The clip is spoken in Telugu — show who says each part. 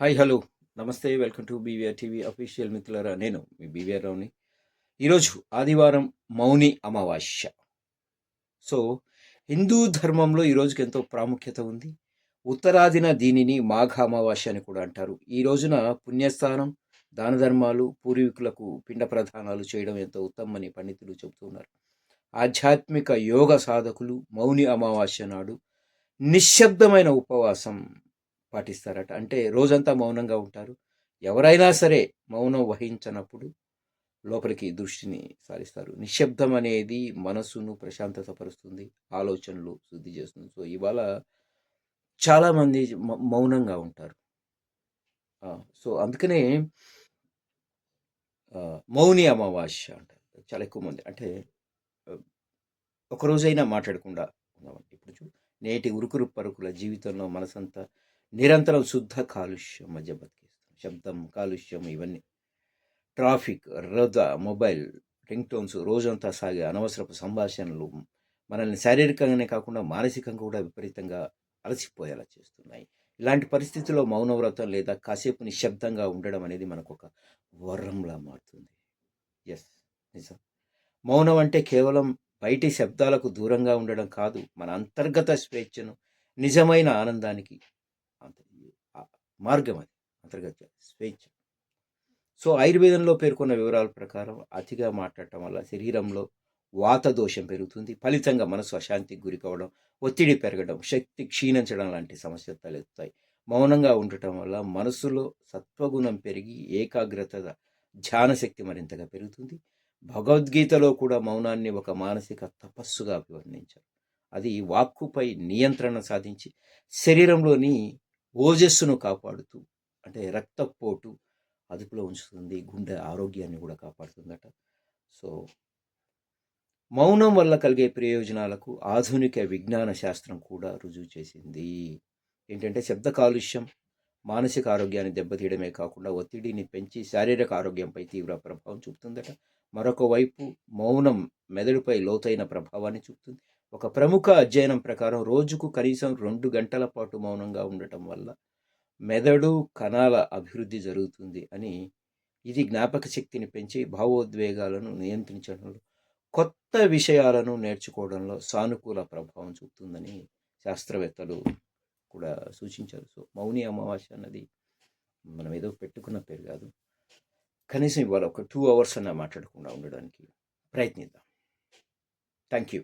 Speaker 1: Hi hello. నమస్తే. Welcome to BVR TV official మిత్రులరా నేను మీ బీవీఆర్ రావుని. ఈరోజు ఆదివారం మౌని అమావాస్య. సో హిందూ ధర్మంలో ఈరోజుకి ఎంతో ప్రాముఖ్యత ఉంది. ఉత్తరాదిన దీనిని మాఘ అమావాస్య అని కూడా అంటారు. ఈ రోజున పుణ్యస్థానం దాన ధర్మాలు పూర్వీకులకు పిండ ప్రధానాలు చేయడం ఎంతో ఉత్తమని పండితులు చెబుతున్నారు ఆధ్యాత్మిక యోగ సాధకులు మౌని అమావాస్య నాడు నిశ్శబ్దమైన ఉపవాసం పాటిస్తారట. అంటే రోజంతా మౌనంగా ఉంటారు. ఎవరైనా సరే మౌనం వహించనప్పుడు లోపలికి దృష్టిని సారిస్తారు. నిశ్శబ్దం అనేది మనసును ప్రశాంతత పరుస్తుంది ఆలోచనలు శుద్ధి చేస్తుంది. సో ఇవాళ చాలామంది మ- మౌనంగా ఉంటారు. సో అందుకనే మౌని అమావాస్య అంటారు. చాలా ఎక్కువ మంది. అంటే ఒకరోజైనా మాట్లాడకుండా ఉన్నామండి. ఇప్పుడు చూ నేటి ఉరుకురు పరుకుల జీవితంలో మనసంతా నిరంతరం శుద్ధ కాలుష్యం మధ్య బతికేస్తాం శబ్దం కాలుష్యం ఇవన్నీ. ట్రాఫిక్ రద్ద మొబైల్ రింగ్ టోన్స్ రోజంతా సాగే అనవసరపు సంభాషణలు మనల్ని శారీరకంగానే కాకుండా మానసికంగా కూడా విపరీతంగా అలసిపోయేలా చేస్తున్నాయి. ఇలాంటి పరిస్థితుల్లో మౌనవ్రతం లేదా కాసేపు నిశ్శబ్దంగా ఉండడం అనేది మనకు ఒక వరంలా మారుతుంది. ఎస్ నిజం. మౌనం అంటే కేవలం బయటి శబ్దాలకు దూరంగా ఉండడం కాదు మన అంతర్గత స్వేచ్ఛను నిజమైన ఆనందానికి మార్గం అది అంతర్గత స్వేచ్ఛ. సో ఆయుర్వేదంలో పేర్కొన్న వివరాల ప్రకారం అతిగా మాట్లాడటం వల్ల శరీరంలో వాత దోషం పెరుగుతుంది ఫలితంగా మనసు అశాంతికి గురికావడం ఒత్తిడి పెరగడం శక్తి క్షీణించడం లాంటి సమస్యలు తలెత్తుతాయి మౌనంగా ఉండటం వల్ల మనసులో సత్వగుణం పెరిగి ఏకాగ్రత ధ్యానశక్తి మరింతగా పెరుగుతుంది. భగవద్గీతలో కూడా మౌనాన్ని ఒక మానసిక తపస్సుగా అభివర్ణించారు. అది వాక్కుపై నియంత్రణ సాధించి శరీరంలోని ఓజస్సును కాపాడుతూ అంటే రక్తపోటు అదుపులో ఉంచుతుంది గుండె ఆరోగ్యాన్ని కూడా కాపాడుతుందట. సో మౌనం వల్ల కలిగే ప్రయోజనాలకు ఆధునిక విజ్ఞాన శాస్త్రం కూడా రుజువు చేసింది. ఏంటంటే శబ్ద కాలుష్యం మానసిక ఆరోగ్యాన్ని దెబ్బతీయడమే కాకుండా ఒత్తిడిని పెంచి శారీరక ఆరోగ్యంపై తీవ్ర ప్రభావం చూపుతుందట. మరొక వైపు మౌనం మెదడుపై లోతైన ప్రభావాన్ని చూపుతుంది. ఒక ప్రముఖ అధ్యయనం ప్రకారం రోజుకు కనీసం రెండు గంటల పాటు మౌనంగా ఉండటం వల్ల మెదడు కణాల అభివృద్ధి జరుగుతుంది అని ఇది జ్ఞాపక శక్తిని పెంచి భావోద్వేగాలను నియంత్రించడంలో కొత్త విషయాలను నేర్చుకోవడంలో సానుకూల ప్రభావం చూపుతుందని శాస్త్రవేత్తలు కూడా సూచించారు. సో మౌని అమావాస్య అన్నది మనం ఏదో పెట్టుకున్న పేరు కాదు. కనీసం ఇవాళ ఒక టూ అవర్స్ అన్న మాట్లాడకుండా ఉండడానికి ప్రయత్నిద్దాం. Thank you